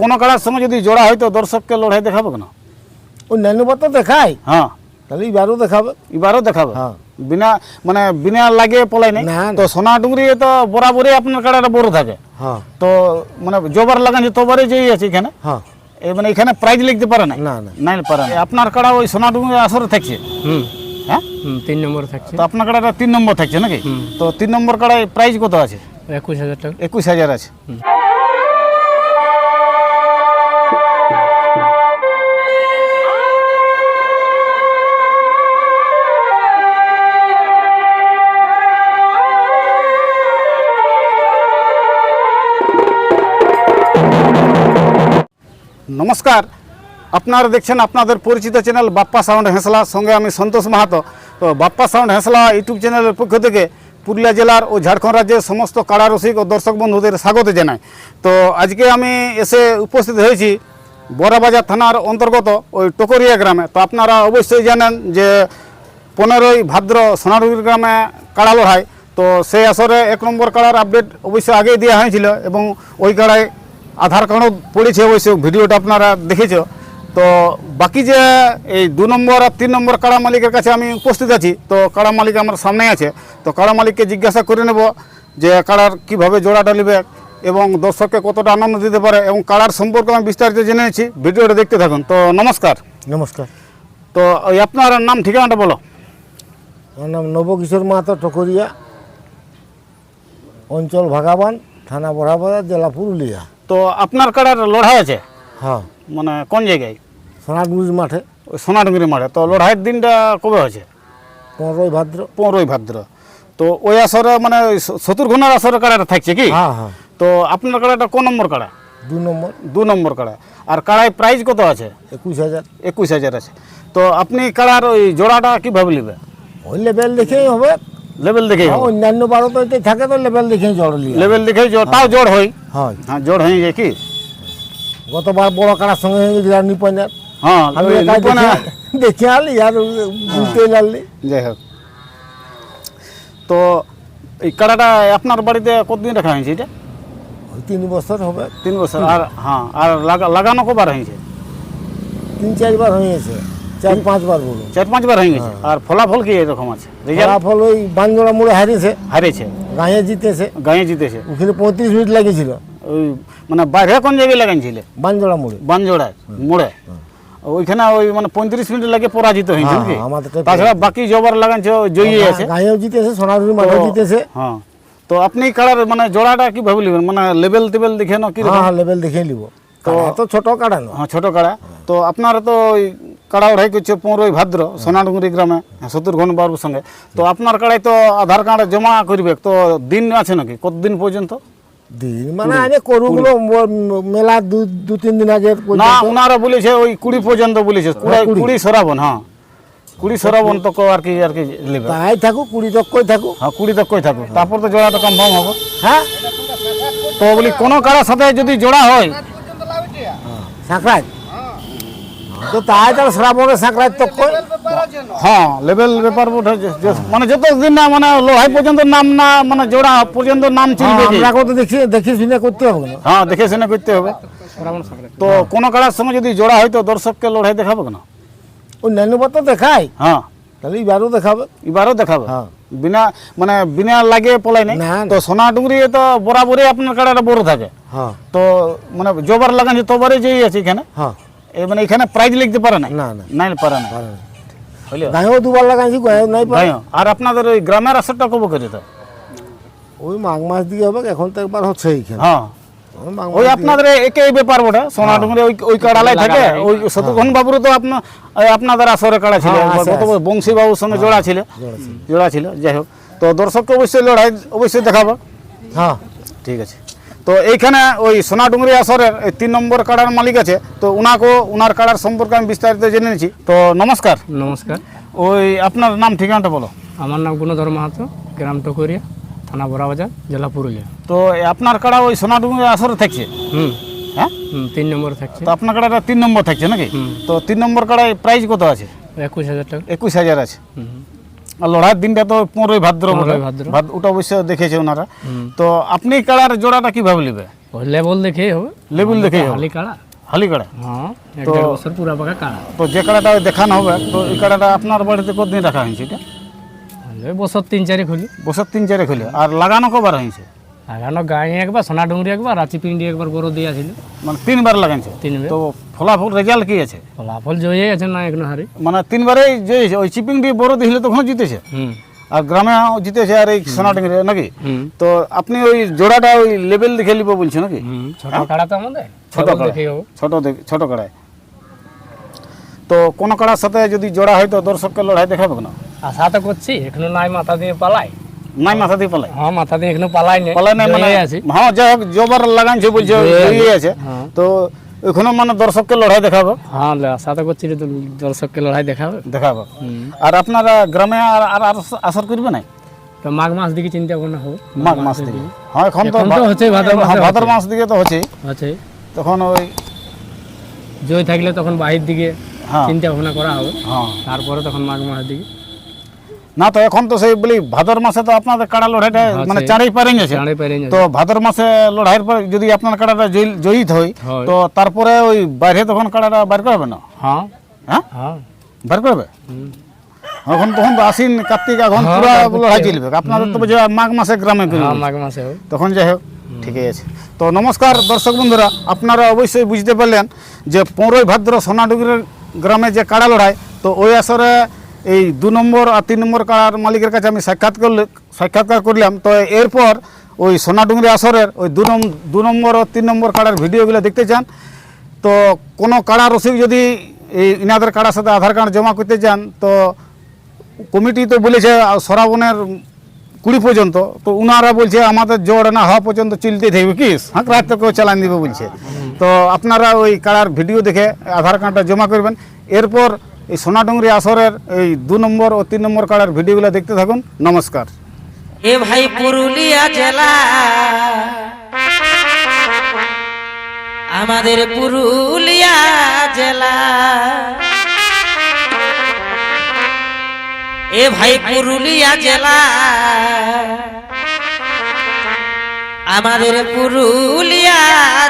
কোনো কাড়ার সঙ্গে যদি জোড়া হয় তো দর্শককে লড়াই দেখাবে কেন? অন্যান্য বার তো দেখায়? হ্যাঁ। তাহলে এবারও দেখাবে। এবারও দেখাবে। হ্যাঁ। বিনা মানে বিনা লাগে পলাই নাই। তো সোনা ডুঙ্গরি তো বরাবরই আপনার কাড়াটা বড় থাকে। হ্যাঁ। তো মানে জোবার লাগান তোবারই যেই আছে এখানে হ্যাঁ। এ মানে এখানে প্রাইজ লিখতে পারে না না। নাই পারে। আপনার কাড়া ওই সোনা ডুঙ্গরি আসরে থাকছে? হুম। হ্যাঁ? তিন নম্বর থাকছে। তো আপনার কাড়াটা তিন নম্বর থাকছে নাকি? তো তিন নম্বর কাড়ায় প্রাইজ কত আছে? একুশ হাজার টাকা। একুশ হাজার আছে। নমস্কার। আপনারা দেখছেন আপনাদের পরিচিত চ্যানেল বাপ্পা সাউন্ড হেঁসলা। সঙ্গে আমি সন্তোষ মাহাতো। তো বাপ্পা সাউন্ড হেঁসলা ইউটিউব চ্যানেলের পক্ষ থেকে পুরুলিয়া জেলার ও ঝাড়খণ্ড রাজ্যের সমস্ত কারারসিক ও দর্শক বন্ধুদের স্বাগত জানাই। তো আজকে আমি এসে উপস্থিত হয়েছি বড়াবাজার থানার অন্তর্গত ওই টকরিয়া গ্রামে। তো আপনারা অবশ্যই জানেন যে পনেরোই ভাদ্র সোনারুগির গ্রামে কাড়া লড়াই। তো সেই আসরে এক নম্বর কাড়ার আপডেট অবশ্যই আগেই দেওয়া হয়েছিল এবং ওই কাড়ায় আধার কার্ডও পড়েছে অবশ্য ভিডিওটা আপনারা দেখেছ। তো বাকি যে এই দু নম্বর আর তিন নম্বর কাড়া মালিকের কাছে আমি উপস্থিত আছি তো কাড়া মালিক আমার সামনে আছে। তো কাড়া মালিককে জিজ্ঞাসা করে নেব যে কাড়ার কীভাবে জোড়াটা নেবে এবং দর্শককে কতটা আনন্দ দিতে পারে এবং কাড়ার সম্পর্কে আমি বিস্তারিত জেনে নিয়েছি ভিডিওটা দেখতে থাকুন। তো নমস্কার। নমস্কার। তো ওই আপনার নাম ঠিকানাটা বলো। আমার নাম নবকিশোর মাহাতো টকরিয়া অঞ্চল ভাগাবান। থানা বড়াবাজার জেলা পুরুলিয়া। তো আপনার কাড়ার লড়াই আছে? হ্যাঁ। মানে কোন জায়গায়? সোনাডুঙ্গির মাঠে। ওই সোনাডুঙ্গির মাঠে। তো লড়াইয়ের দিনটা কবে হয়েছে? পনেরোই ভাদ্র। পনেরোই ভাদ্র। তো ওই আসরে মানে শত্রুঘ্নার আসরে কাড়াটা থাকছে কি? হ্যাঁ হ্যাঁ। তো আপনার কাড়াটা কোন নম্বর কাড়া? দু নম্বর। দু নম্বর কাড়া। আর কাড়ায় প্রাইস কত আছে? একুশ হাজার। একুশ হাজার আছে। তো আপনি কাড়ার ওই জোড়াটা কীভাবে নেবে ওই লেভেল দেখেই হবে। লেভেল দেখেই হ্যাঁ, অন্যান্য বারো তো থাকে তো লেভেল দেখেই লিয়া। লেভেল দেখেই জোড় তাও জোড় হয়? হয়। হ্যাঁ জোড় হয়ে যায় কি? গতবার বড় কাটার সঙ্গে হয়ে গেছিল নিপনের। হ্যাঁ আমি দেখে- দেখে আলি আর বুঝতে লালি। যাই হোক। তো এই কাড়াটা আপনার বাড়িতে কতদিন রাখা হয়েছে এটা? ওই তিন বছর হবে। তিন বছর আর হ্যাঁ আর লাগা লাগানো কবার হয়েছে? তিন চারবার হয়েছে। চার পাঁচবার বলুন। চার পাঁচবার হয়ে গেছে? আর ফলাফল কি এরকম আছে? ফলাফল ওই বানজোড়া মোড়ে হারিয়েছে। হারিয়েছে? গাঁয়ে জিতেছে। গাঁয়ে জিতেছে? ওখানে পঁয়ত্রিশ মিনিট লেগেছিল ওই মানে বাইরে কোন জায়গায় লাগাইছিলে? বানজোড়া মোড়ে। বানজোড়ায় মোড়ে? ওইখানে ওই মানে পঁয়ত্রিশ মিনিট লাগে পরাজিত হয়েছে হ্যাঁ, নাকি? হ্যাঁ, তাছাড়া বাকি জবার লাগাইছে জয়ী আছে গাঁয়েও জিতেছে সোনারুরি মাঠেও জিতেছে। হ্যাঁ। তো আপনি কালার মানে জোড়াটা কি ভাবে নেবেন? মানে লেভেল টেবেল দেখে না কি হ্যাঁ হ্যাঁ লেভেল দেখে নিব। তো ছোট কাটানো হ্যাঁ ছোট কাড়া। তো আপনার তো কাড়া ওড়াই করছে পনেরোই ভাদ্র সোনাডুঙ্গরি গ্রামে শত্রুঘ্ন বাবুর সঙ্গে। তো আপনার কাড়াই তো আধার কার্ড জমা করবে তো দিন আছে নাকি? কতদিন পর্যন্ত? দিন মানে আগে করুগুলো মেলা দু দু তিন দিন আগে না ওনারা বলেছে ওই কুড়ি পর্যন্ত বলেছে। কুড়ি- সরাবন হ্যাঁ। কুড়ি সরাবন তো আর কি আর কি নেবে তাই থাকুক কুড়ি তক্কই থাকুক। হ্যাঁ কুড়ি তক কই থাকো তারপর তো জোড়াটা কনফার্ম হবে। হ্যাঁ? তো বলি কোনো কারার সাথে যদি জোড়া হয়? সাঁকড়াই তো তাই তার শ্রাবণের সাঁকড়াই তক্কই হ্যাঁ লেভেল ব্যাপার মানে যতদিন না মানে লোহাই পর্যন্ত নাম না মানে জোড়া পর্যন্ত নাম চিনবে কি? আমরা তো দেখি দেখি শুনে করতে হবে। না হ্যাঁ দেখে শুনে করতে হবে। তো কোনো কারার সঙ্গে যদি জোড়া হয় তো দর্শককে লড়াই দেখাবে কেন? অন্যান্য বার তো দেখায়। হ্যাঁ। তাহলে এবারও দেখাবে। এবারও দেখাবে। হ্যাঁ। বিনা মানে বিনা লাগে পলাই নাই। না, না। তো সোনা ডুঙ্গরি তো বরাবরই আপনার কাড়াটা বড় থাকে। হ্যাঁ। তো মানে জোবার লাগানো তোবারই যেই আছে এখানে। হ্যাঁ। মানে এখানে প্রাইজ লিখতে পারে না না, না। নাই। পারে না পারে গাঁয়েও দুবার লাগাইছি গাঁয়েও নাই পারে। আর আপনাদের ওই গ্রামের আসরটা কবে করে তো? ওই মাঘ মাস দিয়ে হবে এখন তো একবার হচ্ছে এইখানে। হ্যাঁ। ওই মাঘ ওই আপনাদের একই ব্যাপার ওটা সোনা ডুঙ্গরি ওই ওই কাড়ালাই থাকে। ওই শত্রুঘ্ন বাবুরও তো আপনার আপনাদের আসরে কাড়া ছিল হ্যাঁ, বংশী বাবুর সঙ্গে জোড়া ছিল। জোড়া ছিল যাই হোক। তো দর্শককে অবশ্যই লড়াই অবশ্যই দেখাবো। হ্যাঁ। ঠিক আছে। তো এইখানে ওই সোনাডুঙ্গরি আসরের এই তিন নম্বর কাড়ার মালিক আছে। তো উনাকেও উনার কাড়ার সম্পর্কে আমি বিস্তারিত জেনে নিয়েছি তো নমস্কার। নমস্কার। ওই আপনার নাম ঠিকানাটা বলো। আমার নাম গুণধর মাহাতো গ্রাম টকরিয়া থানা বড়াবাজার জেলা পুরুলিয়া। তো আপনার কাড়া ওই সোনাডুঙ্গরি আসরে থাকছে? হুম। হ্যাঁ? তিন নম্বর থাকছে। তো আপনার কাড়াটা তিন নম্বর থাকছে নাকি? তো তিন নম্বর কাড়ায় প্রাইস কত আছে? একুশ হাজার টাকা। একুশ হাজার আছে। হুম। লড়াইয়ের দিনটা তো পনেরোই ভাদ্র ভাদ্র। ভাদ- ওটা অবশ্য দেখেছে ওনারা। তো আপনি কাড়ার জোড়াটা কীভাবে নেবে? লেবল দেখেই হবে। লেবুল দেখেই হবে। হালি কাড়া। হালিকাড়া হ্যাঁ তো- বছর পুরা পাকা কাড়া। তো যে কাড়াটা দেখানো হবে তো এই কাড়াটা আপনার বাড়িতে কতদিন রাখা হয়েছে এটা? বছর তিন চারে খুলি। বছর তিন চারে খুলে। আর লাগানো কবার হয়েছে? লাগানো গাঁয়ে একবার সোনা ডুংরি একবার রাঁচি পিন্ডি একবার বড় দিয়েছিল মানে তিনবার লাগাইছে তিনবার। তো ফলাফল রেজাল্ট কি আছে? ফলাফল জয়ে আছে না এখনও হারি মানে তিনবারেই জয়েছে ওই চিপিং দিয়ে বড় দিলে তখন জিতেছে। হুম। আর গ্রামে জিতেছে আর এই সোনাডিঙ্গি নাকি? তো আপনি ওই জোড়াটা ওই লেভেল দেখে নিব বলছেন নাকি? ছোট কাড়া তো আমাদের। ছোট ছোট ছোট কাড়ায়। তো কোন কাড়ার সাথে যদি জোড়া হয় তো দর্শককে লড়াই দেখাবে না আশা তো করছি এখনও নাই মাথা দিয়ে পালাই। নাই মাথা দিয়ে পালাই। হ্যাঁ মাথা দিয়ে এখনও পালাই নেই পালাই নাই মানে হ্যাঁ যাই হোক জবার লাগাইছে বলছে আছে। হ্যাঁ। তো এখনও মানে দর্শককে লড়াই দেখাবে। হ্যাঁ আশা তো করছি দর্শককে লড়াই দেখাবে। আর আপনারা গ্রামে আর আর আসর করবে না তো মাঘ মাস দিকে চিন্তা ভাবনা হবে মাঘ মাস থেকে হ্যাঁ এখন তো হচ্ছে, ভাদ্র মাসে মাস দিকে তো হচ্ছে। তখন ওই জয় থাকলে তখন বাহির দিকে হ্যাঁ। চিন্তা ভাবনা করা হবে। হ্যাঁ। তারপরে তখন মাঘ মাসের দিকে। না তো এখন তো সেই বলি ভাদর মাসে তো আপনাদের কাড়া লড়াইটা হ্যাঁ, মানে চাঁড়েই পারেন গেছে। তো ভাদর মাসে লড়াইয়ের পর যদি আপনার কাড়াটা জয়ী- জয়ীত হয়। তো তারপরে ওই বাইরে তখন কাড়াটা বার করবে না? হ্যাঁ। হ্যাঁ? হ্যাঁ। বার করবে? এখন তখন তো আশ্বিন কার্তিক এখন হ্যাঁ, পুরা লড়াই চলবে। আপনাদের তো বুঝে মাঘ মাসে গ্রামে মাঘ মাসে তখন যাই হোক ঠিকই আছে। তো নমস্কার দর্শক বন্ধুরা আপনারা অবশ্যই বুঝতে পারলেন যে পনেরোই ভাদ্র সোনাডুগির গ্রামে যে কাড়া লড়াই তো ওই আসরে এই দু নম্বর আর তিন নম্বর কাড়ার মালিকের কাছে আমি সাক্ষাৎ করলে সাক্ষাৎকার করলাম। তো এরপর ওই সোনাডুঙ্গরি আসরের ওই দু দু নম্বর ও তিন নম্বর কাড়ার ভিডিওগুলো দেখতে চান। তো কোনো কাড়া রসিক যদি এই ইনাদের কাড়ার সাথে আধার কার্ড জমা করতে চান, তো কমিটি তো বলেছে শ্রাবণের কুড়ি পর্যন্ত। তো উনারা বলছে, আমাদের জোর না হওয়া পর্যন্ত চলতে থাকবে কি? হাঁক কেউ চালান দিবে, বলছে। তো আপনারা ওই কাড়ার ভিডিও দেখে আধার কার্ডটা জমা করবেন। এরপর এই সোনাডুঙ্গরি আসরের এই দু নম্বর ও তিন নম্বর কাড়ার ভিডিওগুলো দেখতে থাকুন। নমস্কার। এ ভাই পুরুলিয়া জেলা। আমাদের পুরুলিয়া জেলা। এ ভাই পুরুলিয়া জেলা। আমাদের পুরুলিয়া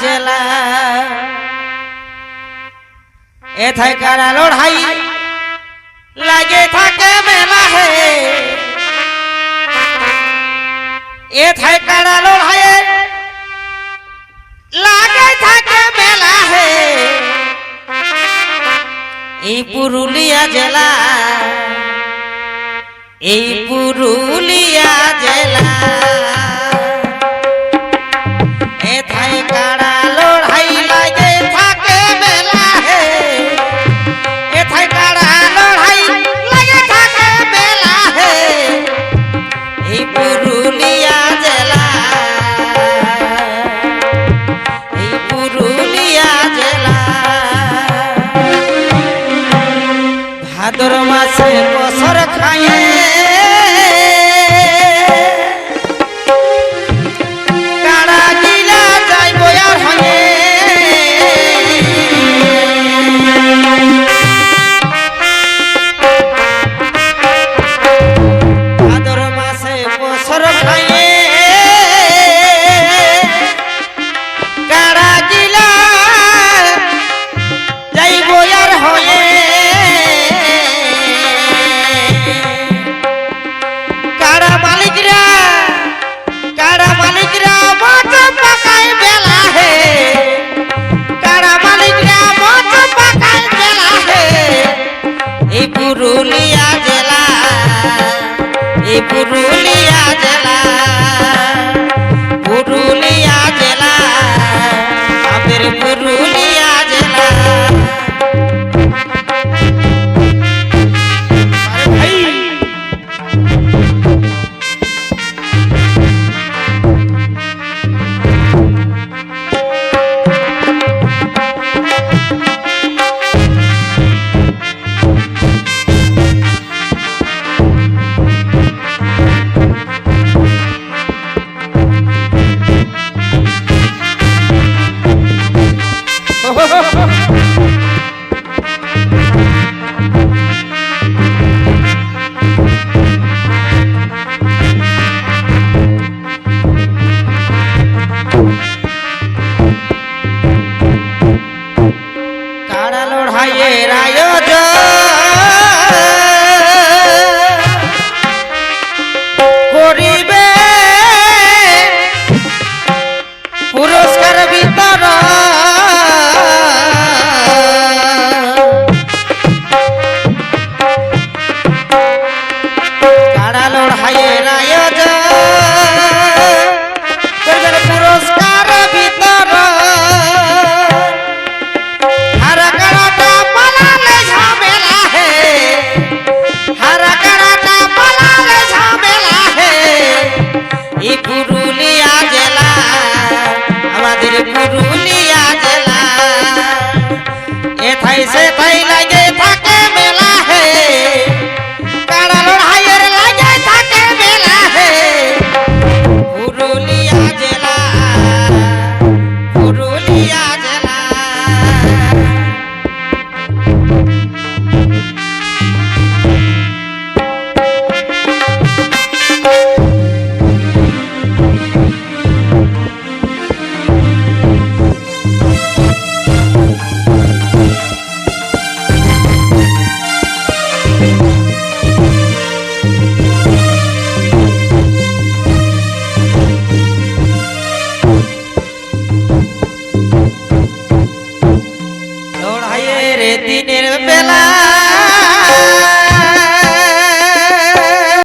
জেলা। এথায় কারা লড়াই লাগে থাকে মেলা হে। এ থাই কাড়া লাগে থাকে মেলা হে। এই পুরুলিয়া জেলা, এই পুরুলিয়া জেলা। এ থাই পুরুলিয়া জেলা এই পুরুলিয়া জেলা